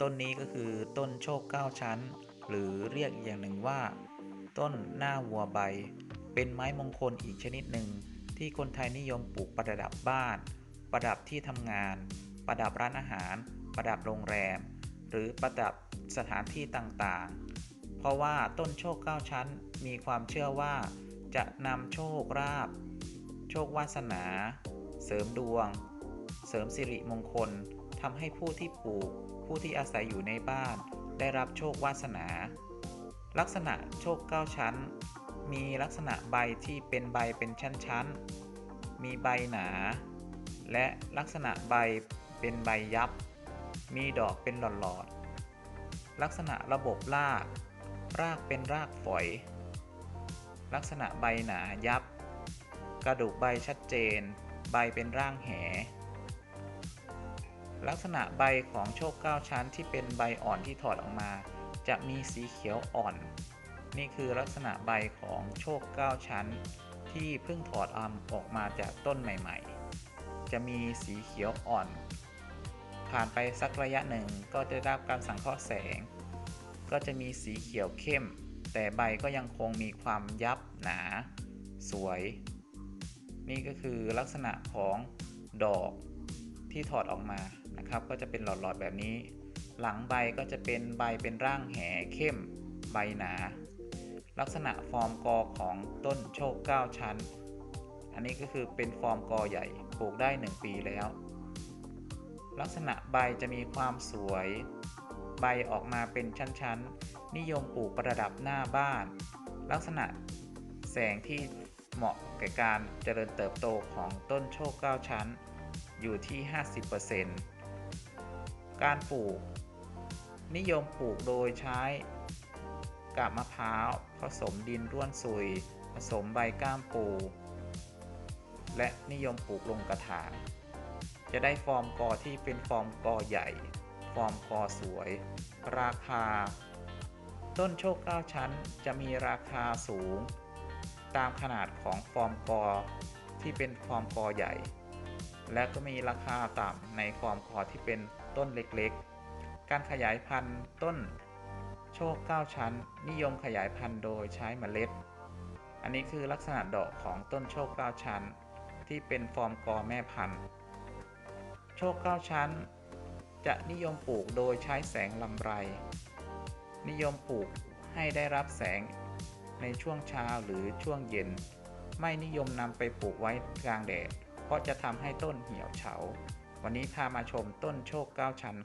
ต้นนี้ก็คือต้นโชคเก้าชั้น หรือเรียกอีกอย่างหนึ่งว่า ต้นหน้าวัวใบ เป็นไม้มงคลอีกชนิดหนึ่ง ที่คนไทยนิยมปลูกประดับบ้าน ประดับที่ทำงาน ประดับร้านอาหาร ประดับโรงแรม หรือประดับสถานที่ต่างๆ เพราะว่าต้นโชคเก้าชั้นมีความเชื่อว่า จะนำโชคลาภโชควาสนา เสริมดวง เสริมสิริมงคลทำให้ผู้ที่ปลูก ผู้ที่อาศัยอยู่ในบ้าน ได้รับโชควาสนา ลักษณะโชคเก้าชั้น มีลักษณะใบที่เป็นใบเป็นชั้นๆ มีใบหนา และลักษณะใบเป็นใบยับ มีดอกเป็นหลอดๆ ลักษณะระบบราก รากเป็นรากฝอย ลักษณะใบหนายับ กระดูกใบชัดเจน ใบเป็นร่างแห ลักษณะใบของโชคเก้าชั้นที่เป็นใบอ่อนที่ถอดออกมา จะมีสีเขียวอ่อน นี่คือลักษณะใบของโชคเก้าชั้น ที่เพิ่งถอดอำออกมาจากต้นใหม่ ๆ จะมีสีเขียวอ่อน ผ่านไปสักระยะหนึ่งก็จะได้รับการสังเคราะห์แสง ก็จะมีสีเขียวเข้ม แต่ใบก็ยังคงมีความยับหนา สวย นี่ก็คือลักษณะของดอกที่ถอดออกมา นะครับ ก็จะเป็นหลอดๆแบบนี้ หลังใบก็จะเป็นใบเป็นร่างแห่เข้ม ใบหนา ลักษณะฟอร์มกอของต้นโชคเก้าชั้น อันนี้ก็คือเป็นฟอร์มกอใหญ่ปลูกได้ 1 ปีแล้ว ลักษณะใบจะมีความสวย ใบออกมาเป็นชั้นๆ นิยมปลูกประดับหน้าบ้าน ลักษณะแสงที่เหมาะแก่การเจริญเติบโตของต้นโชคเก้าชั้น อยู่ที่ 50% การปลูก นิยมปลูกโดยใช้กาบมะพร้าวผสมดินร่วนซุย ผสมใบก้ามปู และนิยมปลูกลงกระถางจะได้ฟอร์มกอที่เป็นฟอร์มกอใหญ่ ฟอร์มกอสวย ราคา ต้นโชคเก้าชั้นจะมีราคาสูง ตามขนาดของฟอร์มกอที่เป็นฟอร์มกอใหญ่ และก็มีราคาต่ำในฟอร์มกอที่เป็น ต้นเล็กๆ การขยายพันธุ์ต้นโชคเก้าชั้น นิยมขยายพันธุ์โดยใช้เมล็ด อันนี้คือลักษณะดอกของต้นโชคเก้าชั้น ที่เป็นฟอร์มกอแม่พันธุ์ โชคเก้าชั้น จะนิยมปลูกโดยใช้แสงลำไร นิยมปลูกให้ได้รับแสงในช่วงเช้าหรือช่วงเย็น ไม่นิยมนำไปปลูกไว้กลางแดด เพราะจะทำให้ต้นเหี่ยวเฉา วันนี้พามาชมต้นโชคเก้าชั้น